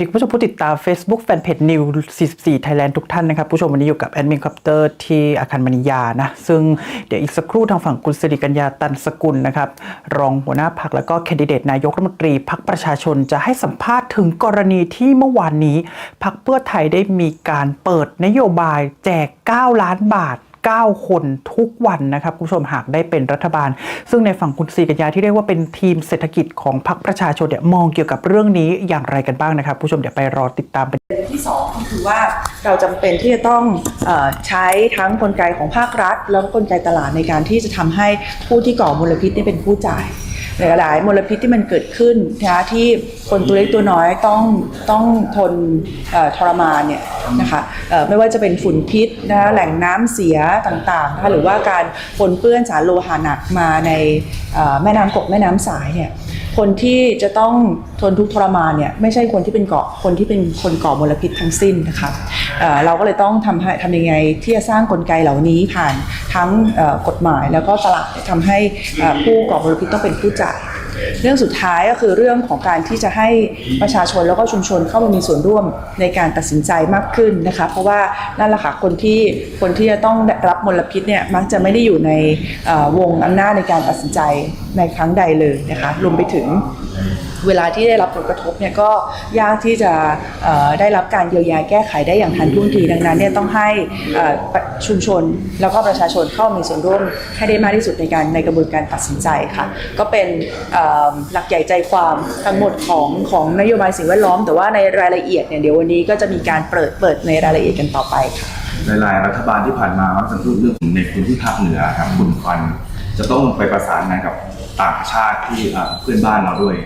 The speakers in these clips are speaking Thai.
ดีผู้ชมผู้ติดตาม Facebook Fanpage New 44 Thailand ทุกท่านนะครับ ผู้ชมวันนี้อยู่กับแอดมินคอปเตอร์ที่อาคารมณียานะ ซึ่งเดี๋ยวอีกสักครู่ทางฝั่งคุณสิริกัญญาตันสกุลนะครับ รองหัวหน้าพักแล้วก็แคนดิเดตนายกรัฐมนตรีพักประชาชนจะให้สัมภาษณ์ถึงกรณีที่เมื่อวานนี้พักเพื่อไทยได้มีการเปิดนโยบายแจก 9 ล้านบาท 9 คนทุกวันนะครับคุณผู้ชมหากได้เป็นรัฐบาล ซึ่งในฝั่งคุณศรีกัญญาที่เรียกว่าเป็นทีมเศรษฐกิจของพรรคประชาชนเนี่ยมองเกี่ยวกับเรื่องนี้อย่างไรกันบ้างนะครับคุณผู้ชมเดี๋ยวไปรอติดตามเป็นที่สองก็คือว่าเราจำเป็นที่จะต้องอใช้ทั้งกลไกของภาครัฐ แล้วก็กลไกตลาดในการที่จะทำให้ผู้ที่ก่อมลพิษนี่เป็นผู้จ่าย หลาย ๆ มลพิษที่มันเกิดขึ้นนะคะที่คนตัวเล็กตัวน้อยต้องต้องทนทรมานเนี่ยนะคะไม่ว่าจะเป็นฝุ่นพิษนะคะแหล่งน้ำเสียต่างๆนะคะหรือว่าการปนเปื้อนสารโลหะหนักมาในแม่น้ำกกแม่น้ำสายเนี่ย คนที่จะต้องทนทุกข์ทรมานเนี่ยไม่ใช่คนที่เป็นเกาะคนที่เป็นคนก่อมลพิษทั้งสิ้นนะคะเเราก็เลยต้องทำให้ทำยังไงที่จะสร้างกลไกเหล่านี้ผ่านทั้งกฎหมายแล้วก็ตลาดทำให้ผู้ก่อมลพิษต้องเป็นผู้จ่าย เรื่องสุดท้ายก็คือเรื่องของการที่จะให้ประชาชนแล้วก็ชุมชนเข้ามามีส่วนร่วมในการตัดสินใจมากขึ้นนะคะ เพราะว่านั่นแหละค่ะคนที่คนที่จะต้องรับมลพิษเนี่ยมักจะไม่ได้อยู่ในเอ่อวงอำนาจในการตัดสินใจในครั้งใดเลยนะคะรวมไปถึง เวลาที่ได้รับผลกระทบเนี่ยก็ยากที่จะได้รับการเยียวยาแก้ไขได้อย่างทันท่วงทีดังนั้นเนี่ยต้องให้ชุมชนแล้วก็ประชาชนเข้ามีส่วนร่วมให้ได้มากที่สุดในการในกระบวนการตัดสินใจค่ะ ก็เป็นหลักใหญ่ใจความทั้งหมดของของนโยบายสิ่งแวดล้อม แต่ว่าในรายละเอียดเนี่ยเดี๋ยววันนี้ก็จะมีการเปิดเปิดในรายละเอียดกันต่อไปค่ะหลายๆรัฐบาลที่ผ่านมามักจะพูดเรื่องในพื้นที่ภาคเหนือครับฝุ่นควันจะต้องไปประสานงานกับต่างชาติที่เพื่อนบ้านเราด้วย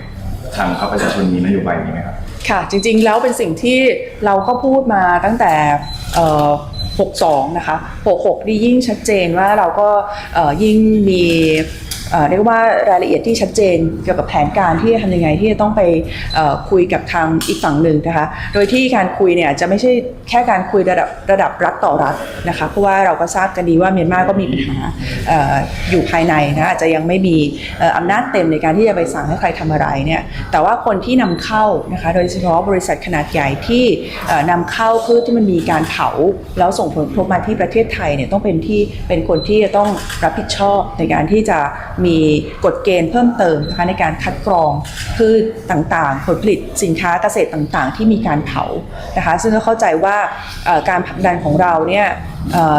ทางพรรคประชาชนมีนโยบายนี้ไหมครับ ค่ะจริงๆแล้วเป็นสิ่งที่เราก็พูดมาตั้งแต่เอ่อ62 นะคะ 66นี่ยิ่งชัดเจนว่าเราก็เอ่อยิ่งมี เอ่อเรียกว่ารายละเอียดที่ชัดเจนเกี่ยวกับแผนการที่จะทำยังไงที่จะต้องไปคุยกับทางอีกฝั่งหนึ่งนะคะ โดยที่การคุยเนี่ยจะไม่ใช่แค่การคุยระดับระดับรัฐต่อรัฐนะคะ เพราะว่าเราก็ทราบกันดีว่าเมียนมาก็มีปัญหาออยู่ภายในนะอาจจะยังไม่มีอำนาจเต็มในการที่จะไปสั่งให้ใครทำอะไรเนี่ยแต่ว่าคนที่นำเข้านะคะ โดยเฉพาะบริษัทขนาดใหญ่ที่เอ่อนำเข้าพืชที่มันมีการเผาแล้วส่งผลกระทบมาที่ประเทศไทยเนี่ยต้องเป็นที่เป็นคนที่จะต้องรับผิดชอบในการที่จะมีกฎเกณฑ์เพิ่มเติมนะคะในการคัดกรองพืชต่างๆ ผลผลิตสินค้าเกษตรต่างๆ ที่มีการเผานะคะซึ่งก็เข้าใจว่าการผลักดันของเราเนี่ย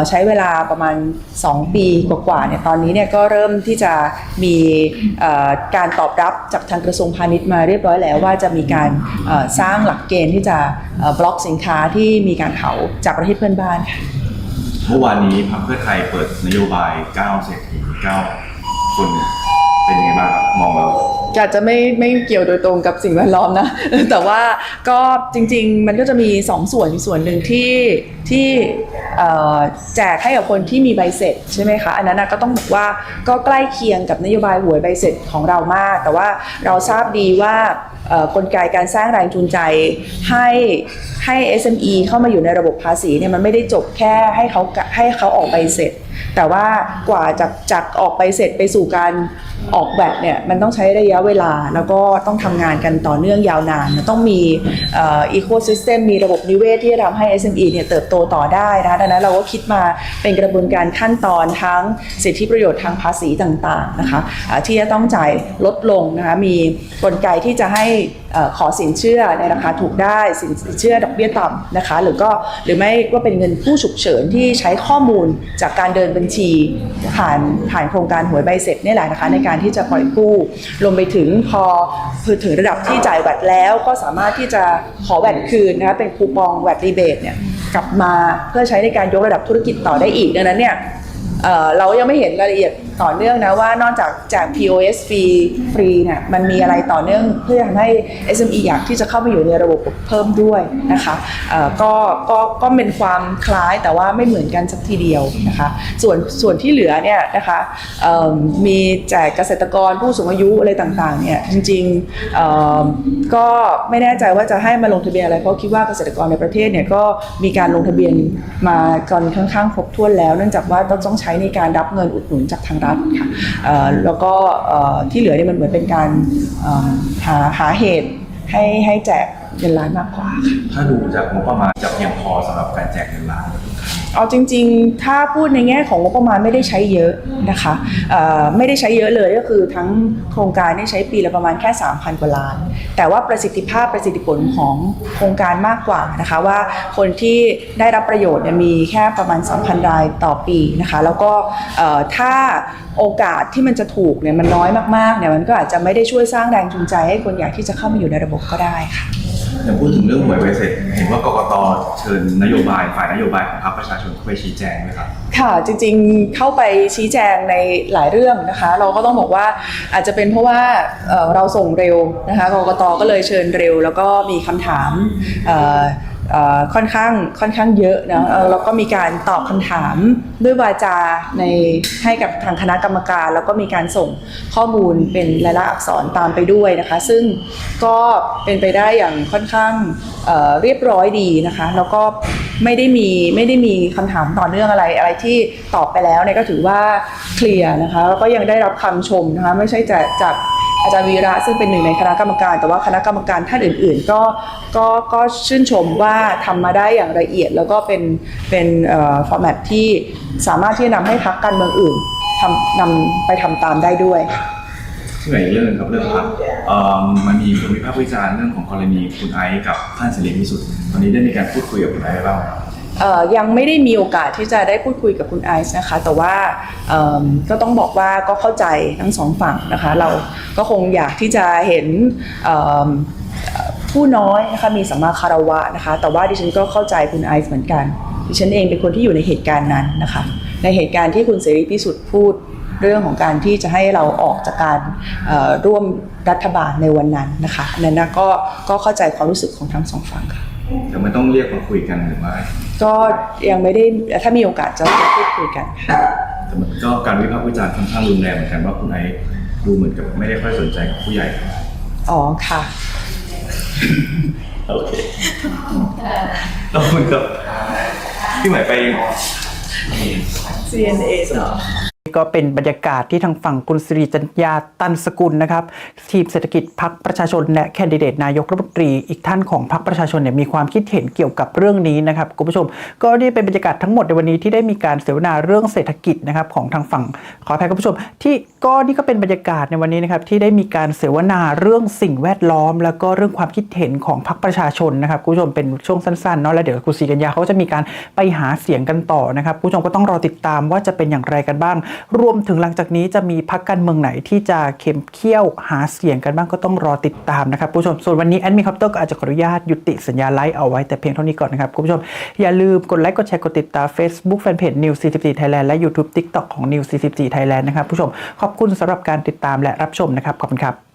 ใช้เวลาประมาณ 2 ปีกว่าๆเนี่ยตอนนี้เนี่ยก็เริ่มที่จะมีการตอบรับจากทางกระทรวงพาณิชย์มาเรียบร้อยแล้วว่าจะมีการสร้างหลักเกณฑ์ที่จะบล็อกสินค้าที่มีการเผาจากประเทศเพื่อนบ้านค่ะเมื่อวานนี้พรรคเพื่อไทยเปิดนโยบาย 9 เศรษฐี 9 คนเป็นยังไงบ้างครับมองแล้วอาจจะไม่ไม่เกี่ยวโดยตรงกับสิ่งแวดล้อมนะ แต่ว่าก็จริง ๆ มันก็จะมี2ส่วนส่วนหนึ่งที่ที่แจกให้กับคนที่มีใบเสร็จใช่ไหมคะ อันนั้นก็ต้องบอกว่าก็ใกล้เคียงกับนโยบายหวยใบเสร็จของเรามาก แต่ว่าเราทราบดีว่ากลไกการสร้างแรงจูงใจให้ให้ SME เข้ามาอยู่ในระบบภาษีเนี่ยมันไม่ได้จบแค่ให้เขาให้เขาออกใบเสร็จ แต่ว่ากว่าจากจากออกไปเสร็จไปสู่การออกแบบเนี่ยมันต้องใช้ระยะเวลาแล้วก็ต้องทำงานกันต่อเนื่องยาวนาน ต้องมีอีโคซิสเต็มมีระบบนิเวศที่จะทำให้ SME เนี่ยเติบโตต่อได้นะดังนั้นเราก็คิดมาเป็นกระบวนการขั้นตอนทั้งสิทธิประโยชน์ทางภาษีต่างๆนะคะที่จะต้องจ่ายลดลงนะคะมีกลไกที่จะให้ขอสินเชื่อในราคาถูกได้สินเชื่อดอกเบี้ยต่ำนะคะหรือก็หรือไม่ก็เป็นเงินผู้ฉุกเฉินที่ใช้ข้อมูลจากการเดินินบัญชีผ่านผ่านโครงการหวยใบเสร็จนี่แหละนะคะในการที่จะปล่อยกู้รวมไปถึงพอถึงระดับที่จ่ายแวดแล้วก็สามารถที่จะขอแวดคืนนะคะเป็นคูปองแวดรีเบทเนี่ยกลับมาเพื่อใช้ในการยกระดับธุรกิจต่อได้อีกดังนั้นเนี่ยเเรายังไม่เห็นรายละเอียด ต่อเนื่องนะว่านอกจากแจก POS ฟรีฟรีเนี่ยมันมีอะไรต่อเนื่องเพื่อทำให้ SME อยากที่จะเข้ามาอยู่ในระบบเพิ่มด้วยนะคะก็ก็ก็เป็นความคล้ายแต่ว่าไม่เหมือนกันสักทีเดียวนะคะส่วนส่วนที่เหลือเนี่ยนะคะมีแจกเกษตรกรผู้สูงอายุอะไรต่างๆเนี่ยจริงๆก็ไม่แน่ใจว่าจะให้มาลงทะเบียนอะไรเพราะคิดว่าเกษตรกรในประเทศเนี่ยก็มีการลงทะเบียนมากันค่อนข้างครบถ้วนแล้ว เนื่องจากว่าต้องใช้ในการรับเงินอุดหนุนจากทางรัฐค่ะเอ่อแล้วก็เอ่อที่เหลือเนี่ยมันเหมือนเป็นการเอิ่มหาหาเหตุให้ให้แจกเงินล้านมากกว่าค่ะ ถ้าดูจากงบประมาณจะเพียงพอสำหรับการแจกเงินล้าน เอาจริง ๆ ถ้าพูดในแง่ของงบประมาณไม่ได้ใช้เยอะนะคะไม่ได้ใช้เยอะเลยก็คือทั้งโครงการได้ใช้ปีละประมาณแค่ 3,000 กว่าล้าน แต่ว่าประสิทธิภาพประสิทธิผลของโครงการมากกว่านะคะว่าคนที่ได้รับประโยชน์มีแค่ประมาณ2,000 รายต่อปีนะคะ แล้วก็ถ้าโอกาสที่มันจะถูกเนี่ยมันน้อยมากๆเนี่ยมันก็อาจจะไม่ได้ช่วยสร้างแรงจูงใจให้คนอยากที่จะเข้ามาอยู่ในระบบก็ได้ค่ะ อย่างพูดถึงเรื่องหวยใบเสร็จเห็นว่ากกตเชิญนโยบายฝ่ายนโยบายของพรรคประชาชนเข้าไปชี้แจงไหมครับค่ะจริงๆเข้าไปชี้แจงในหลายเรื่องนะคะ เราก็ต้องบอกว่าอาจจะเป็นเพราะว่าเราส่งเร็วนะคะกกตก็เลยเชิญเร็ว แล้วก็มีคำถามอ่อเอ่อ ค่อนข้างค่อนข้างเยอะนะเอ่อแล้วก็มีการตอบคำถามด้วยวาจาในให้กับทางคณะกรรมการ แล้วก็มีการส่งข้อมูลเป็นลายลักษณ์อักษรตามไปด้วยนะคะ ซึ่งก็เป็นไปได้อย่างค่อนข้างเอ่อเรียบร้อยดีนะคะ แล้วก็ไม่ได้มีไม่ได้มีคำถามต่อเนื่องอะไรอะไรที่ตอบไปแล้วเนี่ยก็ถือว่าเคลียร์นะคะแล้วก็ยังได้รับคำชมนะคะไม่ใช่จากจาก อาจารย์วีระซึ่งเป็นหนึ่งในคณะกรรมการ แต่ว่าคณะกรรมการท่านอื่น ๆ ก็ก็ก็ชื่นชมว่าทำมาได้อย่างละเอียด แล้วก็เป็นเป็นฟอร์แมตที่สามารถที่จะนำให้พักการเมืองอื่นทำนำไปทำตามได้ด้วยที่ไหนอีกเรื่องหนึงครับเรื่องพรรคเอ่อมันมีคนวิพากษ์วิจารณ์เรื่องของกรณีคุณไอซ์กับท่านเสรีพิสุทธิ์ตอนนี้ได้มีการพูดคุยกับคุณไอซ์บ้างครับ ยังไม่ได้มีโอกาสที่จะได้พูดคุยกับคุณไอซ์นะคะ แต่ว่าก็ต้องบอกว่าก็เข้าใจทั้งสองฝั่งนะคะ เราก็คงอยากที่จะเห็นผู้น้อยนะคะมีสัมมาคารวะนะคะ แต่ว่าดิฉันก็เข้าใจคุณไอซ์เหมือนกัน ดิฉันเองเป็นคนที่อยู่ในเหตุการณ์นั้นนะคะ ในเหตุการณ์ที่คุณเสรีพิสุทธิ์พูดเรื่องของการที่จะให้เราออกจากการร่วมรัฐบาลในวันนั้นนะคะนนั้นนะก็ก็เข้าใจความรู้สึกของทั้งสองฝั่งค่ะเดี๋ยวมันต้องเรียกมาคุยกันหรือไม่ ก็ยังไม่ได้ถ้ามีโอกาสจะจะพูดคุยกันค่ะแต่มันก็การวิพากษ์วิจารณ์ค่อนข้างรุนแรงเหมือนกันว่าคุณไอซ์ดูเหมือนกับไม่ได้ค่อยสนใจกับผู้ใหญ่ อ๋อค่ะ โอเคแล้วคุณกับพี่หมายไป CNA เหรอ ก็เป็นบรรยากาศที่ทางฝั่งคุณสิริจัญญาตันสกุลนะครับ ทีมเศรษฐกิจพักประชาชนและแคนดิเดตนายกรัฐมนตรีอีกท่านของพักประชาชนเนี่ยมีความคิดเห็นเกี่ยวกับเรื่องนี้นะครับคุณผู้ชม ก็นี่เป็นบรรยากาศทั้งหมดในวันนี้ที่ได้มีการเสวนาเรื่องเศรษฐกิจนะครับของทางฝั่งขออภัยคุณผู้ชม ที่ก็นี่ก็เป็นบรรยากาศในวันนี้นะครับที่ได้มีการเสวนาเรื่องสิ่งแวดล้อม แล้วก็เรื่องความคิดเห็นของพักประชาชนนะครับคุณผู้ชมเป็นช่วงสั้นๆเนาะแล้วเดี๋ยวคุณศรีกัญญาเขาจะมีการไปหาเสียงกันต่อนะครับคุณผู้ชมก็ต้องรอติดตามว่าจะเป็นอย่างไรกันบ้างรวมถึงหลังจากนี้จะมีพักการเมืองไหนที่จะเข็มเขี้ยวหาเสียงกันบ้างก็ต้องรอติดตามนะครับผู้ชมส่วนวันนี้แอดมินคอปเตอร์ก็อาจจะขออนุญาตยุติสัญญาไลฟ์เอาไว้แต่เพียงเท่านี้ก่อนนะครับคุณผู้ชมอย่าลืมกดไลค์กดแชร์กดติดตาม Facebook Fanpage News 44 Thailand และ YouTube TikTok ของ News 44 Thailand นะครับผู้ชมขอบคุณสำหรับการติดตามและรับชมนะครับขอบคุณครับ